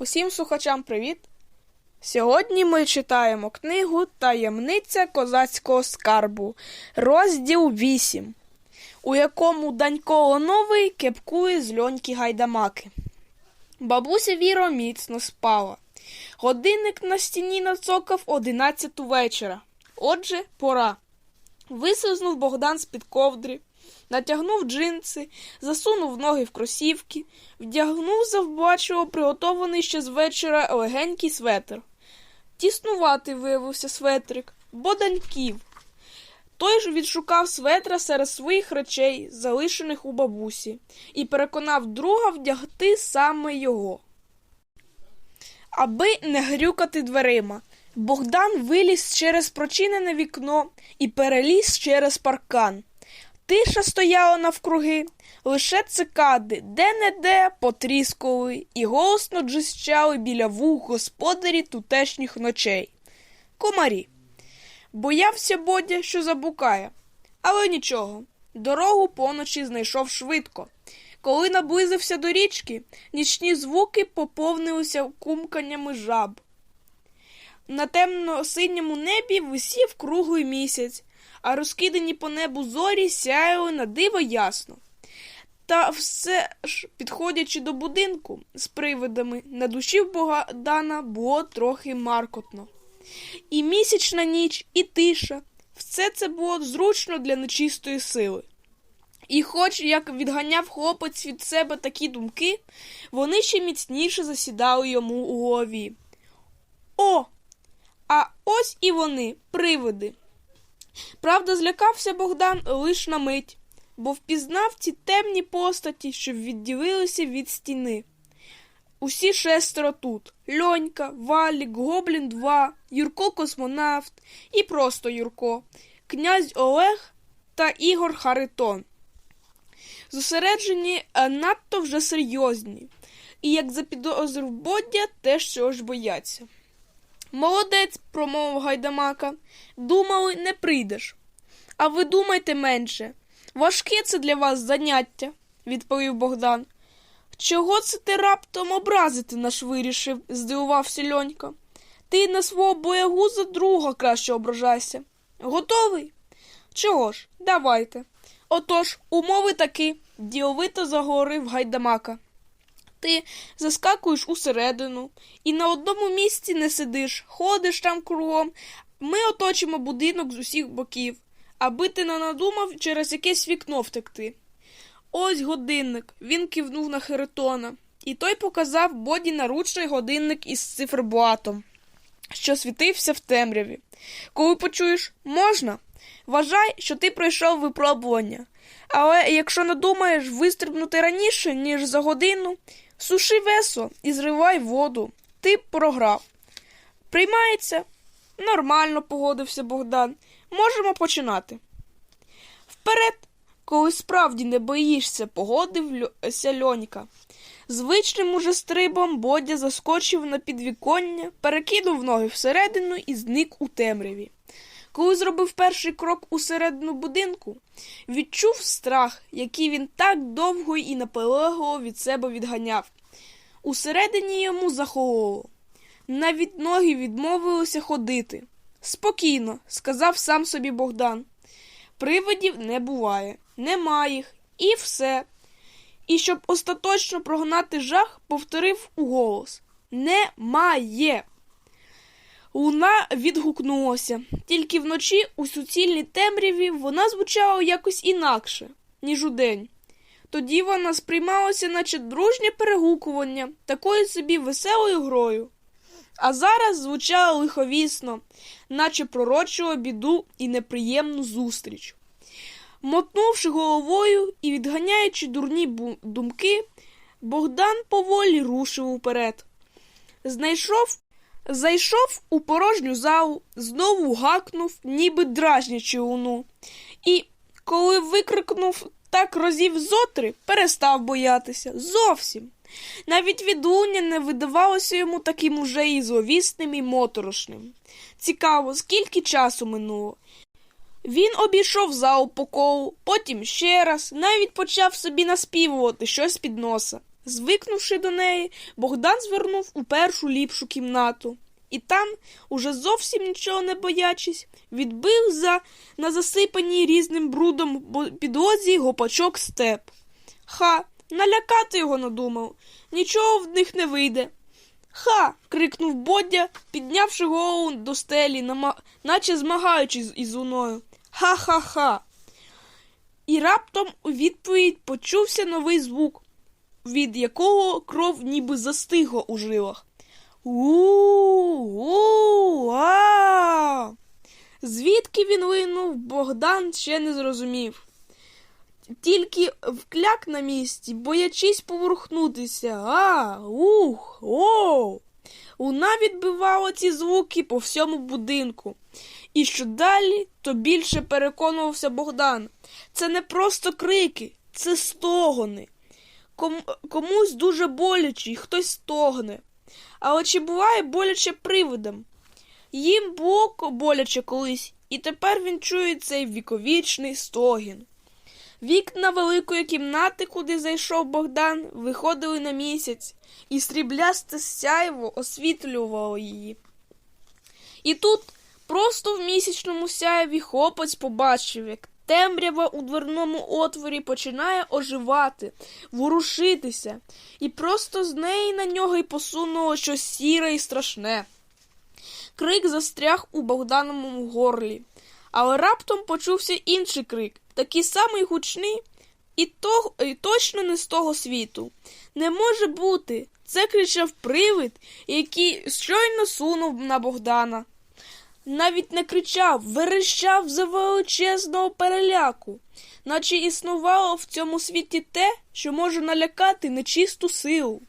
Усім слухачам привіт! Сьогодні ми читаємо книгу Таємниця козацького скарбу, розділ 8, у якому Данько Оновий кепкує з льоньки гайдамаки. Бабуся Віро міцно спала. Годинник на стіні нацокав одинадцяту вечора. Отже, пора. Висузнув Богдан з-під ковдри, натягнув джинси, засунув ноги в кросівки, вдягнув завбачливо приготований ще з вечора легенький светр. Тіснуватий виявився светрик, бо даньків. Той ж відшукав светра серед своїх речей, залишених у бабусі, і переконав друга вдягти саме його. Аби не грюкати дверима, Богдан виліз через прочинене вікно і переліз через паркан. Тиша стояла навкруги, лише цикади де-не-де потріскували і голосно джищали біля вух господарі тутешніх ночей. Комарі. Боявся Бодя, що забукає, але нічого. Дорогу поночі знайшов швидко. Коли наблизився до річки, нічні звуки поповнилися кумканнями жаб. На темно-синьому небі висів круглий місяць, а розкидані по небу зорі сяяли на диво ясно. Та все ж, підходячи до будинку з привидами, на душі Богдана було трохи маркотно. І місячна ніч, і тиша все це було зручно для нечистої сили. І хоч як відганяв хлопець від себе такі думки, вони ще міцніше засідали йому у голові. О! А ось і вони, привиди. Правда, злякався Богдан лиш на мить, бо впізнав ці темні постаті, що відділилися від стіни. Усі шестеро тут Льонька, Валік, Гоблін 2, Юрко Космонавт і просто Юрко, князь Олег та Ігор Харитон. Зосереджені надто вже серйозні, і, як запідозрив Бодя, теж чого ж бояться. Молодець, промовив гайдамака. Думали, не прийдеш. А ви думайте менше. Важке це для вас заняття, відповів Богдан. Чого це ти раптом образити наш вирішив? здивувався льонька. Ти на свого боягуза друга краще ображайся. Готовий? Чого ж, давайте. Отож, умови такі, діловито заговорив гайдамака. Ти заскакуєш усередину і на одному місці не сидиш, ходиш там кругом. Ми оточимо будинок з усіх боків, аби ти не надумав через якесь вікно втекти. Ось годинник. Він кивнув на Херитона, і той показав боді наручний годинник із циферблатом, що світився в темряві. Коли почуєш можна, вважай, що ти пройшов випробування. Але якщо надумаєш вистрибнути раніше, ніж за годину, суши весо і зривай воду. Ти програв. Приймається? Нормально, погодився Богдан. Можемо починати. Вперед, коли справді не боїшся, погодився льонька. Звичним уже стрибом Бодя заскочив на підвіконня, перекинув ноги всередину і зник у темряві. Коли зробив перший крок усередину будинку, відчув страх, який він так довго і наполегливо від себе відганяв. Усередині йому захололо. Навіть ноги відмовилися ходити. Спокійно, сказав сам собі Богдан. Привидів не буває, нема їх, і все. І щоб остаточно прогнати жах, повторив уголос Немає. Луна відгукнулася, тільки вночі у суцільній темряві вона звучала якось інакше, ніж удень. Тоді вона сприймалася, наче дружнє перегукування, такою собі веселою грою. А зараз звучала лиховісно, наче пророчила біду і неприємну зустріч. Мотнувши головою і відганяючи дурні думки, Богдан поволі рушив уперед. Знайшов Зайшов у порожню залу, знову гакнув, ніби дражнячи луну, і, коли викрикнув так разів зотри, перестав боятися зовсім. Навіть відлуння не видавалося йому таким уже і зловісним і моторошним. Цікаво, скільки часу минуло. Він обійшов зал по колу, потім ще раз, навіть почав собі наспівувати щось під носа. Звикнувши до неї, Богдан звернув у першу ліпшу кімнату. І там, уже зовсім нічого не боячись, відбив за на засипаній різним брудом підлозі гопачок степ. Ха, налякати його надумав. Нічого в них не вийде. Ха. крикнув Бодя, піднявши голову до стелі, наче змагаючись із луною. Ха-ха-ха. І раптом у відповідь почувся новий звук, від якого кров ніби застигла у жилах. У-у-а. Звідки він линув, Богдан ще не зрозумів. Тільки вкляк на місці, боячись поворухнутися. А, ух, о. Луна відбивала ці звуки по всьому будинку. І що далі, то більше переконувався Богдан. Це не просто крики, це стогони. Ком- комусь дуже боляче, і хтось стогне. Але чи буває боляче привидам? Їм було боляче колись, і тепер він чує цей віковічний стогін. Вікна великої кімнати, куди зайшов Богдан, виходили на місяць, і сріблясте сяйво освітлювало її. І тут, просто в місячному сяєві, хлопець побачив, як темрява у дверному отворі починає оживати, ворушитися, і просто з неї на нього й посунуло щось сіре і страшне. Крик застряг у Богдановому горлі, але раптом почувся інший крик, такий самий гучний і, то, і точно не з того світу. Не може бути. Це кричав привид, який щойно сунув на Богдана. Навіть не кричав, верещав за величезного переляку, наче існувало в цьому світі те, що може налякати нечисту силу.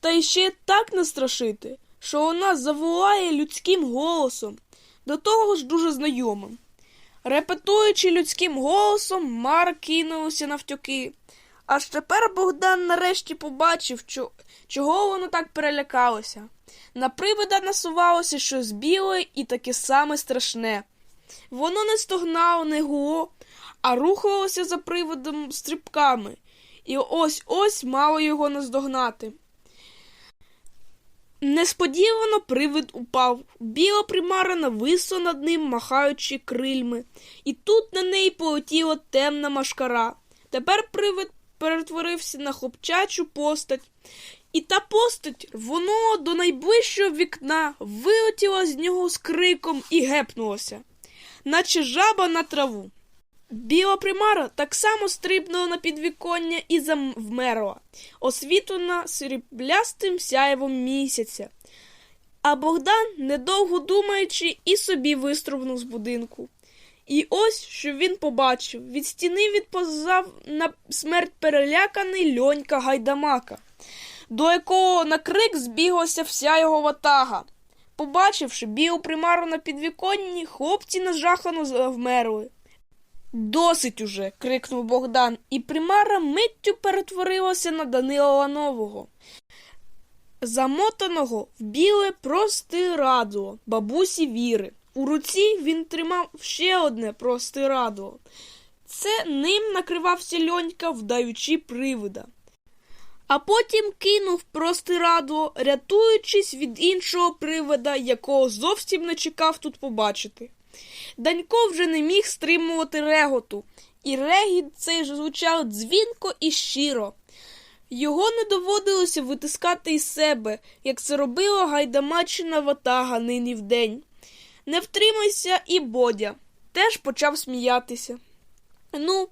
Та й ще так настрашити, що вона заволає людським голосом, до того ж дуже знайомим. Репетуючи людським голосом, Мара кинулася навтьоки. Аж тепер Богдан нарешті побачив, чо- чого воно так перелякалося. На привида насувалося щось біле і таке саме страшне. Воно не стогнало, не гуло, а рухалося за приводом стрибками, і ось ось мало його наздогнати. Несподівано привид упав. Біла примара нависла над ним, махаючи крильми, і тут на неї полетіла темна машкара. Тепер привид перетворився на хлопчачу постать, і та постать рвонула до найближчого вікна, вилетіла з нього з криком і гепнулася, наче жаба на траву. Біла примара так само стрибнула на підвіконня і завмерла, освітлена сріблястим сяєвом місяця. А Богдан, недовго думаючи, і собі вистрибнув з будинку. І ось що він побачив. Від стіни відповзав на смерть переляканий льонька гайдамака, до якого на крик збіглася вся його ватага. Побачивши білу примару на підвіконні, хлопці нажахано завмерли. Досить уже. крикнув Богдан, і примара миттю перетворилася на Данила Ланового, замотаного в біле простирадло бабусі Віри. У руці він тримав ще одне простирадло. Це ним накривався льонька, вдаючи привида. А потім кинув простирадло, рятуючись від іншого привида, якого зовсім не чекав тут побачити. Данько вже не міг стримувати реготу, і регіт цей звучав дзвінко і щиро. Його не доводилося витискати із себе, як це робила гайдамачина ватага нині вдень. Не втримайся і Бодя теж почав сміятися. Ну,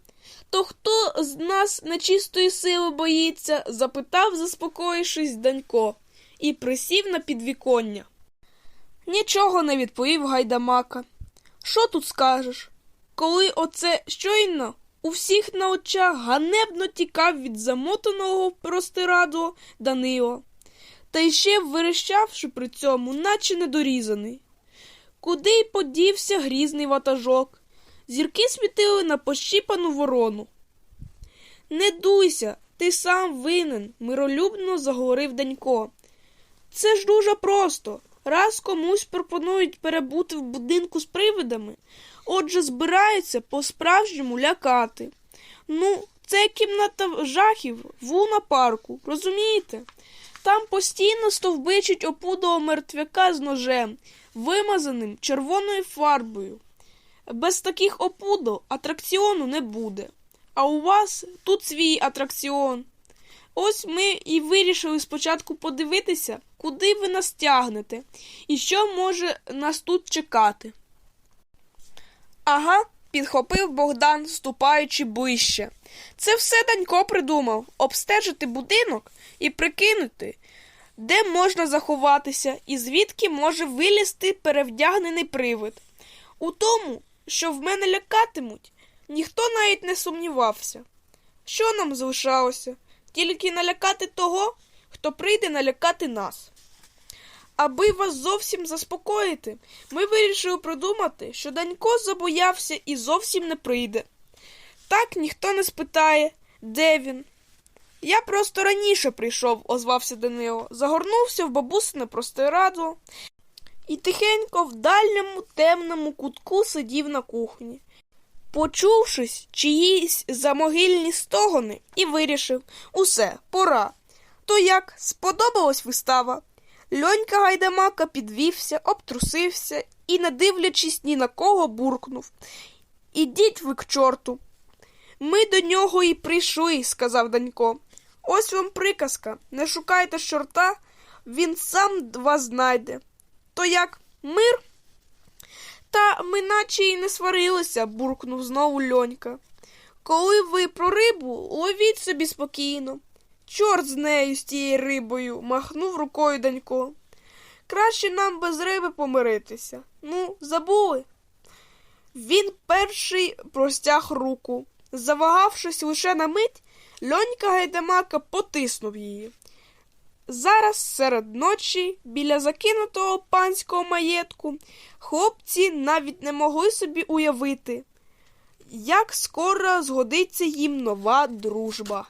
то хто з нас нечистої сили боїться? запитав, заспокоївшись, Данько, і присів на підвіконня. Нічого не відповів гайдамака. Що тут скажеш? Коли оце щойно у всіх на очах ганебно тікав від замотаного простирадло Данило, та й ще верещавши при цьому, наче недорізаний. Куди й подівся грізний ватажок? Зірки світили на пощіпану ворону. Не дуйся, ти сам винен, миролюбно заговорив Данько. Це ж дуже просто. Раз комусь пропонують перебути в будинку з привидами, отже, збираються по-справжньому лякати. Ну, Це кімната жахів в Луна парку, розумієте? Там постійно стовбичить опудого мертвяка з ножем, вимазаним червоною фарбою. Без таких опудов атракціону не буде. А у вас тут свій атракціон. Ось ми і вирішили спочатку подивитися, куди ви нас тягнете, і що може нас тут чекати. Ага, підхопив Богдан, ступаючи ближче. Це все Данько придумав обстежити будинок і прикинути, де можна заховатися і звідки може вилізти перевдягнений привид. У тому, що в мене лякатимуть, ніхто навіть не сумнівався. Що нам залишалося? Тільки налякати того, хто прийде налякати нас. Аби вас зовсім заспокоїти, ми вирішили придумати, що Данько забоявся і зовсім не прийде. Так ніхто не спитає, де він. Я просто раніше прийшов, озвався Данило, загорнувся в бабусине простирадло і тихенько в дальньому темному кутку сидів на кухні. Почувшись чиїсь замогильні стогони, і вирішив усе, пора. То як сподобалась вистава? Льонька гайдамака підвівся, обтрусився і, не дивлячись ні на кого, буркнув Ідіть ви к чорту. Ми до нього і прийшли, сказав Данько. Ось вам приказка. Не шукайте чорта, він сам вас знайде. То як мир? Та ми наче й не сварилися, буркнув знову льонька. Коли ви про рибу, ловіть собі спокійно. Чорт з нею, з тією рибою, махнув рукою Данько. Краще нам без риби помиритися. Ну, забули. Він перший простяг руку. Завагавшись лише на мить, льонька гайдамака потиснув її. Зараз серед ночі, біля закинутого панського маєтку, хлопці навіть не могли собі уявити, як скоро згодиться їм нова дружба.